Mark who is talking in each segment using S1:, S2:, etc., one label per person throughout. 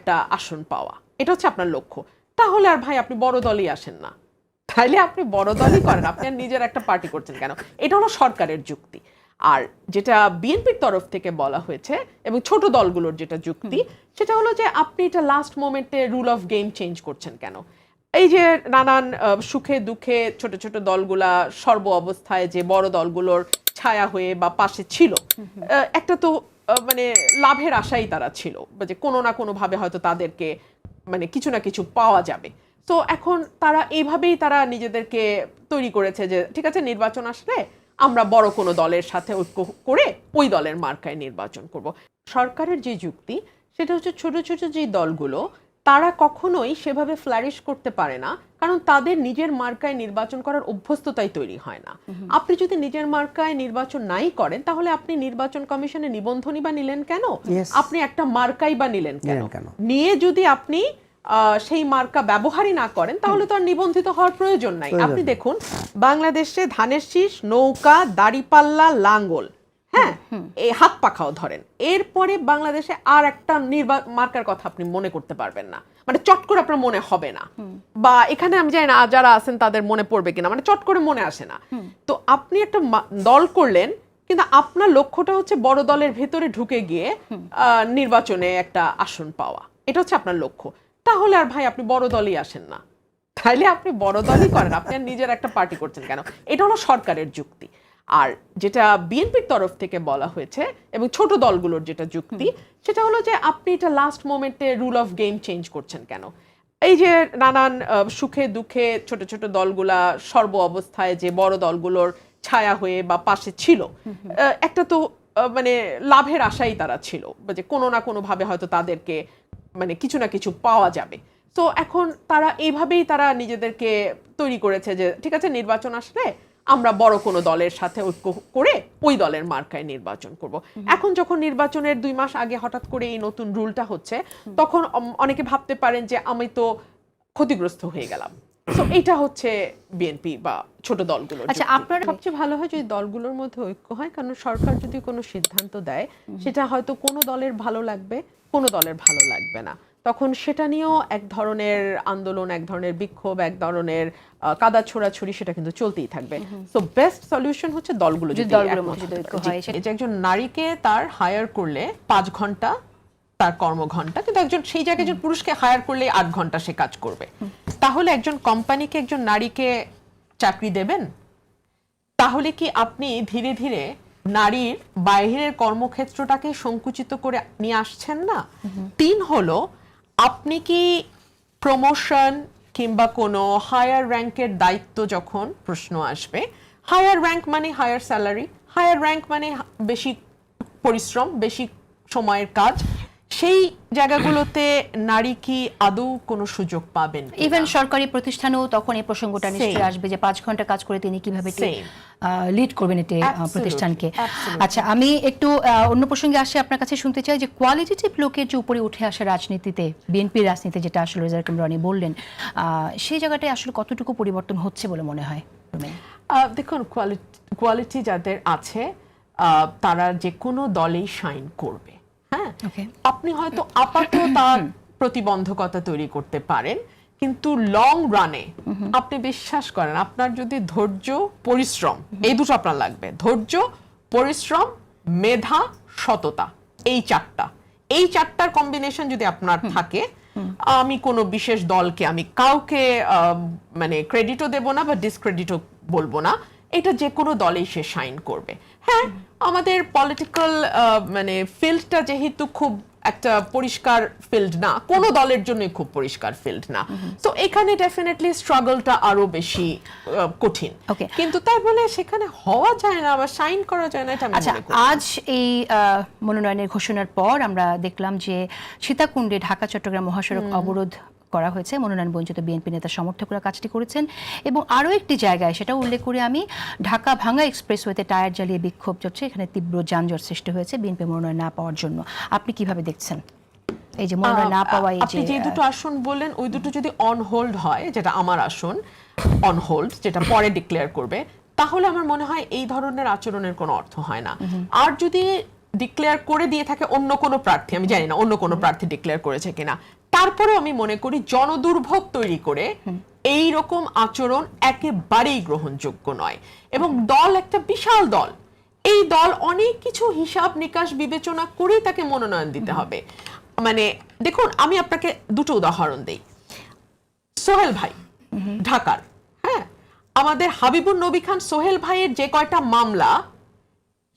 S1: একটা আসন পাওয়া। এটা হচ্ছে আপনার লক্ষ্য। তাহলে আর ভাই আপনি বড় দলই আসেন না। তাইলে আপনি বড় দলই করেন আপনি আর নিজের একটা পার্টি করছেন কেন? এটা হলো সরকারের যুক্তি। আর যেটা বিএনপির তরফ থেকে বলা হয়েছে এবং ছোট দলগুলোর যেটা যুক্তি সেটা হলো যে আপনি এটা লাস্ট মোমেন্টে রুল অফ গেম চেঞ্জ করছেন কেন? এই যে নানান সুখে দুঃখে ছোট ছোট দলগুলা সর্ব অবস্থায় যে বড় দলগুলোর ছায়া হয়ে বা পাশে ছিল একটা তো মানে লাভের আশাই তারা ছিল। যে কোনো না কোনোভাবে হয়তো তাদেরকে মানে কিছু না কিছু পাওয়া যাবে। তো এখন তারা এইভাবেই তারা নিজেদেরকে তৈরি করেছে যে, ঠিক আছে, নির্বাচন আসলে আমরা বড় কোনো দলের সাথে ঐক্য করে ওই দলের মার্কায় নির্বাচন করব। সরকারের যে যুক্তি, সেটা হচ্ছে ছোট ছোট যে দলগুলো তারা কখনোই সেভাবে ফ্লারিশ করতে পারে না কারণ তাদের নিজের মার্কায় নির্বাচন করার অভ্যস্ততাই তৈরি হয় না। আপনি যদি নিজের মার্কায় নির্বাচন নাই করেন তাহলে আপনি নির্বাচন কমিশনে নিবন্ধনই বা নিলেন কেন? আপনি একটা মার্কাই বা নিলেন কেন?
S2: কেন?
S1: নিয়ে যদি আপনি আহ, সেই মার্কা ব্যবহারই না করেন তাহলে তো আর নিবন্ধিত হওয়ার প্রয়োজন নাই। আপনি দেখুন বাংলাদেশে ধানের শীষ নৌকা দাড়িপাল্লা লাঙ্গল এই হাত পাখাও ধরেন। এরপরে বাংলাদেশে আর একটা নির্বা মার্কার কথা আপনি মনে করতে পারবেন না। মানে চট করে আপনার মনে হবে না। বা এখানে আমি জানি না যারা আছেন তাদের মনে পড়বে কিনা মানে চট করে মনে আসে না। তো আপনি একটা দল করলেন কিন্তু আপনার লক্ষ্যটা হচ্ছে বড় দলের ভেতরে ঢুকে গিয়ে আহ, নির্বাচনে একটা আসন পাওয়া। এটা হচ্ছে আপনার লক্ষ্য। তাহলে আর ভাই আপনি বড় দলই আসেন না। তাহলে আপনি বড় দলই করেন। আপনি আর নিজের একটা পার্টি করছেন কেন? এটা হলো সরকারের যুক্তি। আর যেটা বিএনপির তরফ থেকে বলা হয়েছে এবং ছোট দলগুলোর যেটা যুক্তি সেটা হলো যে আপনি এটা লাস্ট মোমেন্টে রুল অফ গেম চেঞ্জ করছেন কেন? এই যে নানান সুখে দুঃখে ছোট ছোট দলগুলা সর্ব অবস্থায় যে বড় দলগুলোর ছায়া হয়ে বা পাশে ছিল একটা তো মানে লাভের আশাই তারা ছিল যে কোনো না কোনো ভাবে হয়তো তাদেরকে মানে কিছু না কিছু পাওয়া যাবে। তো এখন তারা এইভাবেই তারা নিজেদেরকে তৈরি করেছে যে ঠিক আছে নির্বাচন আসলে আমরা বড় কোনো দলের সাথে ঐক্য করে ওই দলের মার্কায় নির্বাচন করব। এখন যখন নির্বাচনের দুই মাস আগে হঠাৎ করে এই নতুন রুলটা হচ্ছে তখন অনেকে ভাবতে পারেন যে আমি তো ক্ষতিগ্রস্ত হয়ে গেলাম। তো এটা হচ্ছে বিএনপি বা ছোট দলগুলো
S3: আচ্ছা, আপনারা-
S1: সবচেয়ে ভালো হয় যদি দলগুলোর মধ্যে ঐক্য হয়? কারণ সরকার যদি কোনো সিদ্ধান্ত দেয় সেটা হয়তো কোনো দলের ভালো লাগবে কোনো দলের ভালো লাগবে না। তখন সেটা নিয়েও এক ধরনের আন্দোলন এক ধরনের বিক্ষোভ এক ধরনের কাদা ছোড়াছুড়ি সেটা কিন্তু চলতেই থাকবে। তো বেস্ট সলিউশন হচ্ছে দলগুলো
S3: যদি সে-
S1: যে একজন নারীকে তার হায়ার করলে পাঁচ ঘণ্টা তার কর্মঘন্টা কিন্তু একজন সেই জায়গায় একজন পুরুষকে হায়ার করলে আট ঘণ্টা সে কাজ করবে। তাহলে একজন কোম্পানিকে একজন নারীকে চাকরি দেবেন? তাহলে কি আপনি ধীরে ধীরে নারীর বাইরের কর্মক্ষেত্রটাকে সংকুচিত করে নিয়ে আসছেন না? তিন হলো আপনি কি প্রমোশন কিংবা কোনো হায়ার র্যাঙ্কের দায়িত্ব যখন প্রশ্ন আসবে হায়ার র্যাঙ্ক মানে হায়ার স্যালারি হায়ার র্যাঙ্ক মানে বেশি পরিশ্রম, বেশি সময়ের কাজ সেই জায়গাগুলোতে নারী কি আদৌ কোনো সুযোগ পাবেন
S3: ইভেন সরকারি প্রতিষ্ঠানেও তখন এই প্রসঙ্গটা নিশ্চয়ই আসবে যে পাঁচ ঘণ্টা কাজ করে তিনি কীভাবে. লিড করবেন এটি প্রতিষ্ঠানকে। আচ্ছা আমি একটু অন্য প্রসঙ্গে আসি আপনার কাছে শুনতে চাই যে কোয়ালিটেটিভ লোকের যে উপরে উঠে আসে রাজনীতিতে বিএনপির রাজনীতি যেটা আসলে রেজার রনি বললেন আহ, সেই জায়গাটায় আসলে কতটুকু পরিবর্তন হচ্ছে বলে মনে হয়?
S1: দেখুন কোয়ালিটি যাদের আছে আহ, তারা যে কোনো দলেই শাইন করবে। হ্যাঁ? আপনি হয়তো আপাতত তার প্রতিবন্ধকতা তৈরি করতে পারেন কিন্তু লং রানে আপনি বিশ্বাস করেন আপনার যদি ধৈর্য পরিশ্রম এই দুটো আপনার লাগবে। ধৈর্য পরিশ্রম মেধা সততা এই চারটা। এই চারটার কম্বিনেশন যদি আপনার থাকে আমি কোনো বিশেষ দলকে আমি কাউকে মানে ক্রেডিটও দেব না বা ডিসক্রেডিটও বলব না। এটা যে কোনো দলেই সে সাইন করবে। হ্যাঁ আমাদের পলিটিক্যাল মানে ফিল্ডটা যেহেতু খুব একটা পরিষ্কার ফিল্ড না কোনো দলের জন্যই খুব পরিষ্কার ফিল্ড না। তো এখানে ডেফিনেটলি স্ট্রাগলটা আরও বেশি কঠিন. কিন্তু তাই বলে সেখানে হওয়া যায় না বা সাইন করা যায় না এটা
S3: আচ্ছা আজ এই মনোনয়নের ঘোষণার পর আমরা দেখলাম যে সীতাকুণ্ডে ঢাকা চট্টগ্রাম মহাসড়ক অবরোধ করা হয়েছে। মনোনয়ন বঞ্চিত বিএনপি নেতা সমর্থকরা কাজটি করেছেন। এবং আরও একটি জায়গায় সেটা উল্লেখ করে আমি ঢাকা ভাঙ্গা এক্সপ্রেসওয়েতে টায়ার জ্বালিয়ে বিক্ষোভ চলছে। এখানে তীব্র যানজট সৃষ্টি হয়েছে বিএনপি মনোনয়ন না পাওয়ার জন্য। আপনি কীভাবে দেখছেন? এই যে মনোনয়ন না পাওয়া এই যে
S1: দুটো আসন বললেন ওই দুটো যদি অন হোল্ড হয় যেটা আমার আসন অন হোল্ড যেটা পরে ডিক্লেয়ার করবে তাহলে আমার মনে হয় এই ধরনের আচরণের কোনো অর্থ হয় না। আর যদি ডিক্লেয়ার করে দিয়ে থাকে অন্য কোনো প্রার্থী আমি জানি না অন্য কোনো প্রার্থী ডিক্লেয়ার করেছে কিনা তারপরেও আমি মনে করি জনদুর্ভোগ তৈরি করে এই রকম আচরণ একেবারেই গ্রহণযোগ্য নয়। এবং দল একটা বিশাল দল। এই দল অনেক কিছু হিসাব নিকাশ বিবেচনা করেই তাকে মনোনয়ন দিতে হবে। মানে দেখুন আমি আপনাকে দুটো উদাহরণ দেই। সোহেল ভাই ঢাকার হ্যাঁ? আমাদের হাবিবুর নবী খান সোহেল ভাইয়ের যে কয়টা মামলা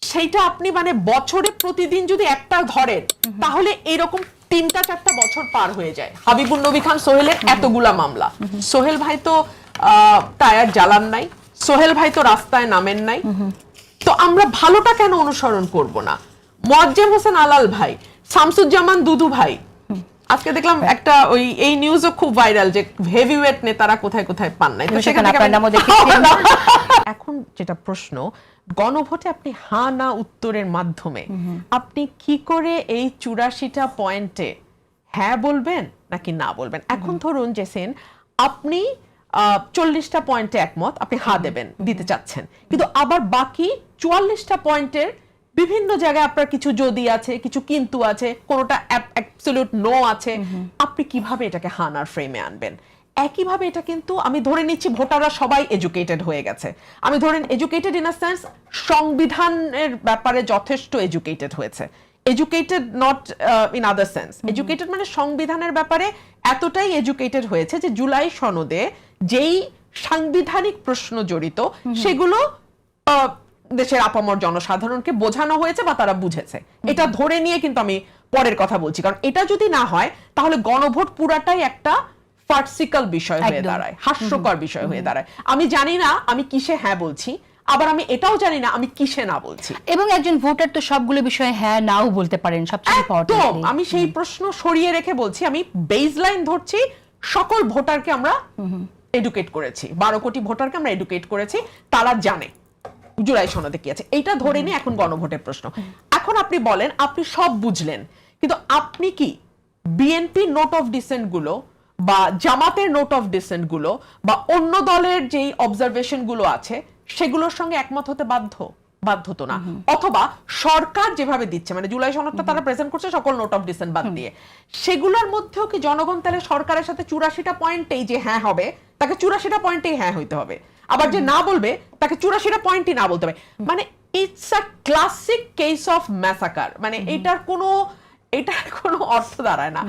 S1: সেইটা আপনি মানে বছরে প্রতিদিন যদি একটা ধরেন তাহলে এরকম তিনটা চারটা বছর পার হয়ে যায়। হাবিবুর নবী খান সোহেলের এতগুলা মামলা। সোহেল ভাই তো টায়ার জ্বালান নাই। সোহেল ভাই তো রাস্তায় নামেন নাই। তো আমরা ভালোটা কেন অনুসরণ করব না? মোয়াজ্জেম হোসেন আলাল ভাই শামসুজ্জামান দুদু ভাই। আজকে দেখলাম একটা ওই এই নিউজও খুব ভাইরাল যে হেভিওয়েট নেতারা কোথায় কোথায় পান নাই। তো সেখানে। এখন যেটা প্রশ্ন গণভোটে আপনি হা না উত্তরের মাধ্যমে আপনি কি করে এই চুরাশিটা পয়েন্টে হ্যাঁ বলবেন নাকি না বলবেন? এখন ধরুন যে সেন, আপনি চল্লিশটা পয়েন্টে একমত, আপনি হা দেবেন, দিতে চাচ্ছেন। কিন্তু আবার বাকি চুয়াল্লিশটা পয়েন্টের বিভিন্ন জায়গায় আপনার কিছু যদি আছে, কিছু কিন্তু আছে, কোনোটা অ্যাবসলিউট নো আছে, আপনি কীভাবে এটাকে হানার ফ্রেমে আনবেন? একইভাবে এটা কিন্তু আমি ধরে নিচ্ছি ভোটাররা সবাই এডুকেটেড হয়ে গেছে। আমি ধরেন এডুকেটেড ইন আ সেন্স সংবিধানের ব্যাপারে যথেষ্ট এডুকেটেড হয়েছে। Educated not in other sense educated মানে সংবিধানের ব্যাপারে এতটাই এডুকেটেড হয়েছে যে জুলাই সনদে যেই সাংবিধানিক প্রশ্ন জড়িত সেগুলো দেশের আপামর জনসাধারণকে বোঝানো হয়েছে বা তারা বুঝেছে। এটা ধরে নিয়ে কিন্তু আমি পরের কথা বলছি। কারণ এটা যদি না হয় তাহলে গণভোট পুরাটাই একটা ফার্সিক্যাল বিষয় হয়ে দাঁড়ায় হাস্যকর বিষয় হয়ে দাঁড়ায়। আমি জানি না আমি কিসে হ্যাঁ বলছি আবার আমি এটাও জানি না আমি কিসে না বলছি।
S3: এবং একজন ভোটার তো সবগুলো বিষয়ে হ্যাঁ নাও বলতে পারেন সবচেয়ে ইম্পর্টেন্ট
S1: আমি সেই প্রশ্ন সরিয়ে রেখে বলছি আমি বেজ লাইন ধরছি সকল ভোটারকে আমরা এডুকেট করেছি। বারো কোটি ভোটারকে আমরা এডুকেট করেছি তারা জানে। জুলাই সনদে কি আছে? এটা ধরে নিয়ে এখন গণভোটের প্রশ্ন। এখন আপনি বলেন আপনি সব বুঝলেন কিন্তু আপনি কি বিএনপি নোট অফ ডিসেন্টগুলো বা জামাতের নোট অফ ডিসেন্টগুলো বা অন্য দলের যেই অবজারভেশনগুলো আছে সেগুলোর সঙ্গে একমত হতে বাধ্য বাধ্য তো না। অথবা সরকার যেভাবে দিচ্ছে মানে জুলাই সনদটা তারা প্রেজেন্ট করছে সকল নোট অফ ডিসেন্ট বাদ দিয়ে। সেগুলোর মধ্যেও কি জনগণ তাহলে সরকারের সাথে চুরাশিটা পয়েন্টেই যে হ্যাঁ হবে তাকে চুরাশিটা পয়েন্টেই হ্যাঁ হইতে হবে। আবার যে না বলবে তাকে চুরাশিটা পয়েন্টই না বলতে হবে। মানে it's a classic case of massacre মানে এটার কোনো এটার কোনো অর্থ দাঁড়ায় না।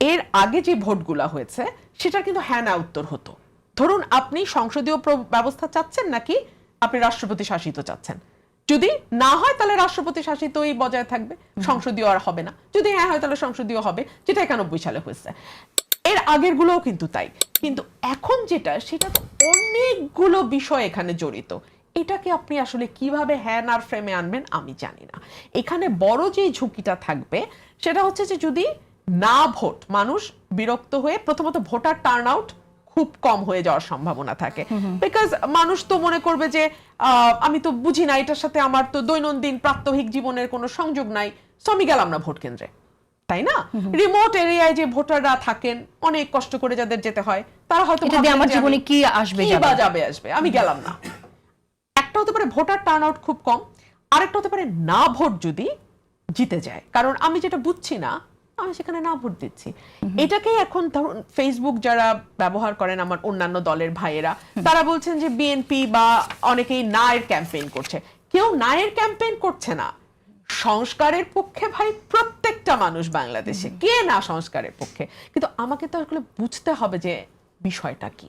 S1: এর আগে যে ভোটগুলা হয়েছে, সেটার কিন্তু হ্যাঁ না উত্তর হতো। ধরুন আপনি সংসদীয় ব্যবস্থা চাচ্ছেন নাকি আপনি রাষ্ট্রপতি শাসিত চাচ্ছেন? যদি না হয় তাহলে রাষ্ট্রপতি শাসিতই বজায় থাকবে, সংসদীয় আর হবে না। যদি হ্যাঁ হয় তাহলে সংসদীয় হবে, যেটা একানব্বই সালে হয়েছে। এর আগের গুলোও কিন্তু তাই। কিন্তু এখন যেটা, সেটা তো অনেকগুলো বিষয় এখানে জড়িত। এটাকে আপনি আসলে কীভাবে হ্যান আর ফ্রেমে আনবেন আমি জানি না। এখানে বড় যে ঝুঁকিটা থাকবে, সেটা হচ্ছে যে যদি না ভোট মানুষ বিরক্ত হয়ে প্রথমত ভোটার টার্ন আউট খুব কম হয়ে যাওয়ার সম্ভাবনা থাকে। বিকজ মানুষ তো মনে করবে যে আমি তো বুঝি না এটার সাথে আমার তো দৈনন্দিন প্রাত্যহিক জীবনের কোনো সংযোগ নাই সো আমি গেলাম না ভোট কেন্দ্রে। তাই না? রিমোট এরিয়ায় যে ভোটাররা থাকেন অনেক কষ্ট করে যাদের যেতে হয় তারা হয়তো
S3: আমার জীবনে কি আসবে?
S1: বা যাবে আসবে? আমি গেলাম না। একটা হতে পারে ভোটার টার্ন আউট খুব কম আরেকটা হতে পারে না ভোট যদি জিতে যায়। কারণ আমি যেটা বুঝছি না আমি সেখানে না ভোট দিচ্ছি। এটাকেই এখন ধরুন ফেসবুক যারা ব্যবহার করেন আমার অন্যান্য দলের ভাইয়েরা তারা বলছেন যে বিএনপি বা অনেকেই নায়ের ক্যাম্পেইন করছে। কেউ নায়ের ক্যাম্পেইন করছে না। সংস্কারের পক্ষে ভাই প্রত্যেকটা মানুষ বাংলাদেশে। কে না সংস্কারের পক্ষে? কিন্তু আমাকে তো আসলে বুঝতে হবে যে বিষয়টা কি।